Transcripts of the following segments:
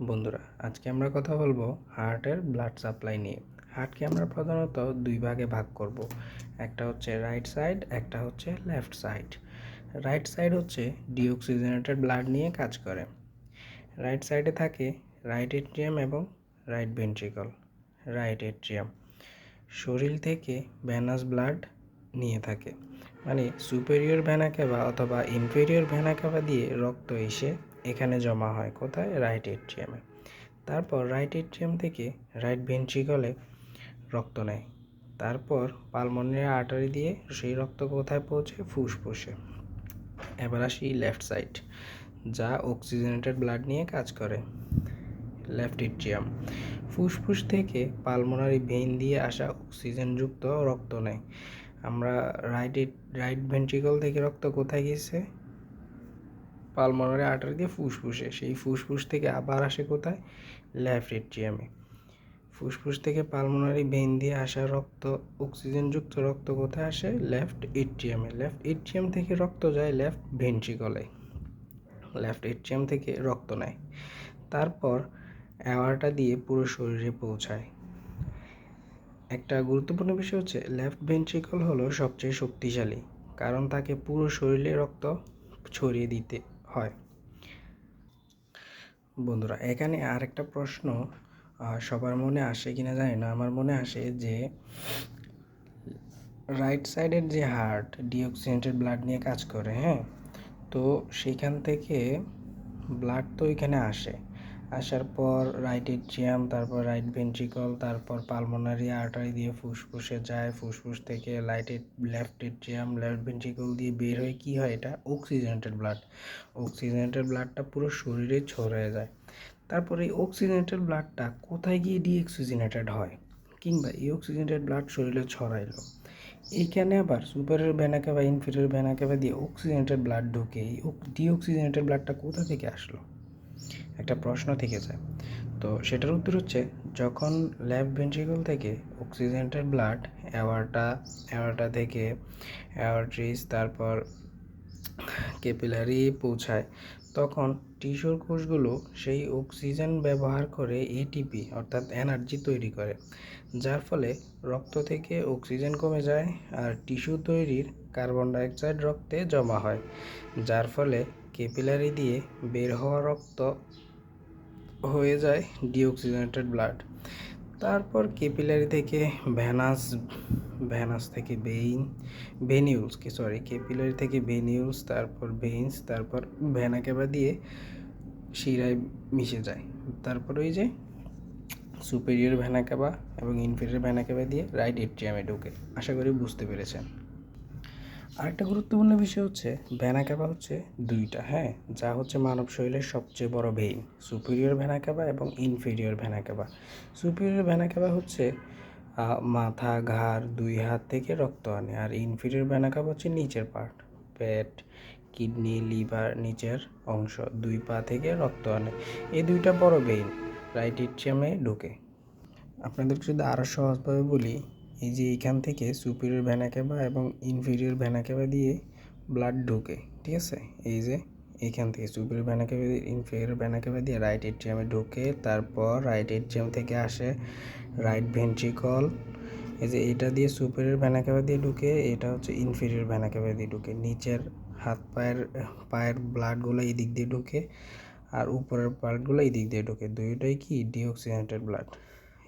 বন্ধুরা, আজকে আমরা কথা বলব হার্টের ব্লাড সাপ্লাই নিয়ে। হার্টকে আমরা প্রধানত দুই ভাগে ভাগ করব। একটা হচ্ছে রাইট সাইড একটা হচ্ছে লেফট সাইড রাইট সাইড হচ্ছে ডিঅক্সিজেনেটেড ব্লাড নিয়ে কাজ করে। রাইট সাইডে থাকে রাইট এট্রিয়াম এবং রাইট ভেন্ট্রিকল রাইট এট্রিয়াম শরীর থেকে ভ্যানাস ব্লাড নিয়ে থাকে। মানে সুপেরিয়র ভ্যানা অথবা ইনফেরিয়র ভ্যানা দিয়ে রক্ত এসে এখানে জমা হয় কোথায়? রাইট এট্রিয়ামে তারপর রাইট এট্রিয়াম থেকে রাইট ভেন্ট্রিকলে রক্ত নেয়। তারপর পালমোনারি আর্টারি দিয়ে সেই রক্ত কোথায় পৌঁছে? ফুসফুসে এবার আসি লেফট সাইড যা অক্সিজেনেটেড ব্লাড নিয়ে কাজ করে। লেফট এট্রিয়াম ফুসফুস থেকে পালমোনারি ভেইন দিয়ে আসা অক্সিজেনযুক্ত রক্ত নেয়। আমরা রাইট রাইট ভেন্ট্রিকল থেকে রক্ত কোথায় গেছে পালমোনারি আর্টারি দিয়ে ফুসফুসে। সেই ফুসফুস থেকে আবার আসে কোথায়? লেফট এট্রিয়ামে ফুসফুস থেকে পালমোনারি ভেন দিয়ে আসা রক্ত, অক্সিজেনযুক্ত রক্ত কোথায় আসে? লেফট এট্রিয়ামে। লেফট এট্রিয়াম থেকে রক্ত যায় লেফট ভেন্ট্রিকলে। লেফট এট্রিয়াম থেকে রক্ত নেয়। তারপর অ্যাওয়ারটা দিয়ে পুরো শরীরে পৌঁছায়। একটা গুরুত্বপূর্ণ বিষয় হচ্ছে, লেফট ভেন্ট্রিকল হলো সবচেয়ে শক্তিশালী, কারণ তাকে পুরো শরীরে রক্ত ছড়িয়ে দিতে হয়। বন্ধুরা, এখানে আরেকটা প্রশ্ন সবার মনে আসে কিনা জানি না। আমার মনে আসে যে রাইট সাইডের যে হার্ট ডিঅক্সিজেন্টেড ব্লাড নিয়ে কাজ করে হ্যাঁ? তো সেখান থেকে ব্লাড তো এখানে আসে। আসার পর রাইট এট্রিয়াম তারপর রাইট ভেন্ট্রিকল, তারপর পালমোনারি আর্টারি দিয়ে ফুসফুসে যায়। ফুসফুস থেকে light left atrium left ventricle দিয়ে বের হয়ে কী হয় এটা? Oxygenated blood. অক্সিজেনেটেড ব্লাডটা পুরো শরীরে ছড়িয়ে যায়। তারপরে এই অক্সিজেনেটেড ব্লাডটা কোথায় গিয়ে ডিঅক্সিজেনেটেড হয়? কিংবা এই অক্সিজেনেটেড ব্লাড শরীরে ছড়াইলো। এইখানে আবার সুপারের ভ্যানাকে বা ইনফিরিয়র ভ্যানাকে দিয়ে অক্সিজেনেটেড ব্লাড ঢুকে, এই ডিঅক্সিজেনেটেড ব্লাডটা কোথা থেকে আসলো? একটা প্রশ্ন থেকে যায়। তো সেটার উত্তর হচ্ছে, যখন লেফট ভেন্ট্রিকল থেকে অক্সিজেনেটেড ব্লাড অ্যাওয়ারটা অ্যাওয়ারটা থেকে অ্যাওয়ারট্রিস তারপর ক্যাপিলারি পৌঁছায়, তখন টিস্যুর কোষগুলো সেই অক্সিজেন ব্যবহার করে এটিপি অর্থাৎ এনার্জি তৈরি করে। যার ফলে রক্ত থেকে অক্সিজেন কমে যায় আর টিস্যু তৈরির কার্বন ডাইঅক্সাইড রক্তে জমা হয়, যার ফলে ক্যাপিলারি দিয়ে বের হওয়া রক্ত হয়ে যায় ডিঅক্সিজেনেটেড ব্লাড। তারপর ক্যাপিলারি থেকে ভ্যানাস ভ্যানাস থেকে বেইন ভেনিউলস কি সরি ক্যাপিলারি থেকে ভেনিউলস, তারপর ভেইনস, তারপর ভ্যানাকেবা দিয়ে শিরায় মিশে যায়। তারপর ওই যে সুপেরিয়র ভ্যানাকাবা এবং ইনফেরিয়র ভ্যানাকাবা দিয়ে রাইট এট্রিয়ামে ঢোকে। আশা করি বুঝতে পেরেছেন। আরেকটা গুরুত্বপূর্ণ বিষয় হচ্ছে, ভ্যানাকাবা হচ্ছে দুইটা হ্যাঁ? যা হচ্ছে মানব শরীরের সবচেয়ে বড় ভেইন সুপিরিয়র ভ্যানাকাবা এবং ইনফেরিয়র ভ্যানাকাবা। সুপিরিয়র ভ্যানাকাবা হচ্ছে মাথা, ঘাড়, দুই হাত থেকে রক্ত আনে, আর ইনফিরিয়র ভ্যানাকাবা হচ্ছে নিচের পার্ট পেট, কিডনি, লিভার, নিচের অংশ, দুই পা থেকে রক্ত আনে। এই দুইটা বড় ভেইন রাইট ইট্রিয়ামে ঢুকে। আপনাদেরকে যদি আরও সহজভাবে বলি এই যে এইখান থেকে সুপিরিয়র ভ্যানাকেবা এবং ইনফিরিয়র ভ্যানাকেবা দিয়ে ব্লাড ঢুকে, ঠিক আছে? এই যে এইখান থেকে সুপিরিয়র ভ্যানাকেবা দিয়ে ইনফিরিয়র ভ্যানাকেবা দিয়ে রাইট এট্রিয়ামে ঢুকে, তারপর রাইট এট্রিয়াম থেকে আসে রাইট ভেন্ট্রিকল এই যে এটা দিয়ে সুপিরিয়র ভ্যানাকেবা দিয়ে ঢুকে, এটা হচ্ছে ইনফিরিয়র ভ্যানাকেবা দিয়ে ঢুকে। নিচের হাত পায়ের পায়ের ব্লাডগুলো এই দিক দিয়ে ঢুকে আর উপরের পার্টগুলো এই দিক দিয়ে ঢুকে। দুইটাই কি? ডিঅক্সিজেনেটেড ব্লাড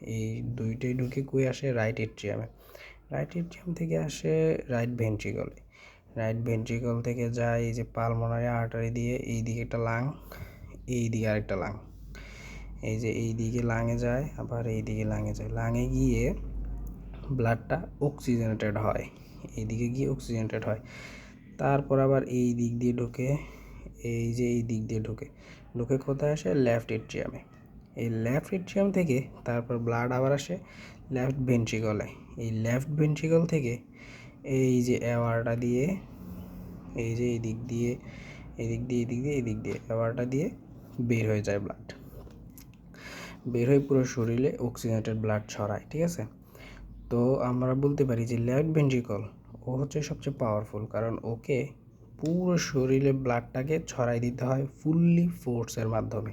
এই দুইটাই ঢুকে কই আসে রাইট এট্রিয়ামে রাইট এট্রিয়াম থেকে আসে রাইট ভেন্ট্রিকলে রাইট ভেন্ট্রিকল থেকে যায় এই যে পালমোনারি আর্টারি দিয়ে এই দিকে একটা লাং এই দিকে আরেকটা লাং এই যে এই দিকে লাঙে যায়, আবার এই দিকে লাঙে যায়। লাঙে গিয়ে ব্লাডটা অক্সিজেনেটেড হয়। এই দিকে গিয়ে অক্সিজেনেটেড হয়। তারপর আবার এই দিক দিয়ে ঢুকে, এই যে এই দিক দিয়ে ঢুকে। ঢুকে কোথায় আসে? লেফট এট্রিয়ামে এই লেফট এট্রিয়াম থেকে তারপর ব্লাড আবার আসে লেফট ভেন্ট্রিকলে এই লেফট ভেন্ট্রিকল থেকে এই যে অ্যাওয়ারটা দিয়ে, এই যে এই দিক দিয়ে, এদিক দিয়ে এদিক দিয়ে এদিক দিয়ে অ্যাওয়ারটা দিয়ে বের হয়ে যায় ব্লাড বের হয়ে পুরো শরীরে অক্সিজেনেটেড ব্লাড ছড়ায়, ঠিক আছে? তো আমরা বলতে পারি যে লেফট ভেন্ট্রিকল ও হচ্ছে সবচেয়ে পাওয়ারফুল কারণ ওকে পুরো শরীরে ব্লাডটাকে ছড়াই দিতে হয় ফুললি ফোর্সের মাধ্যমে।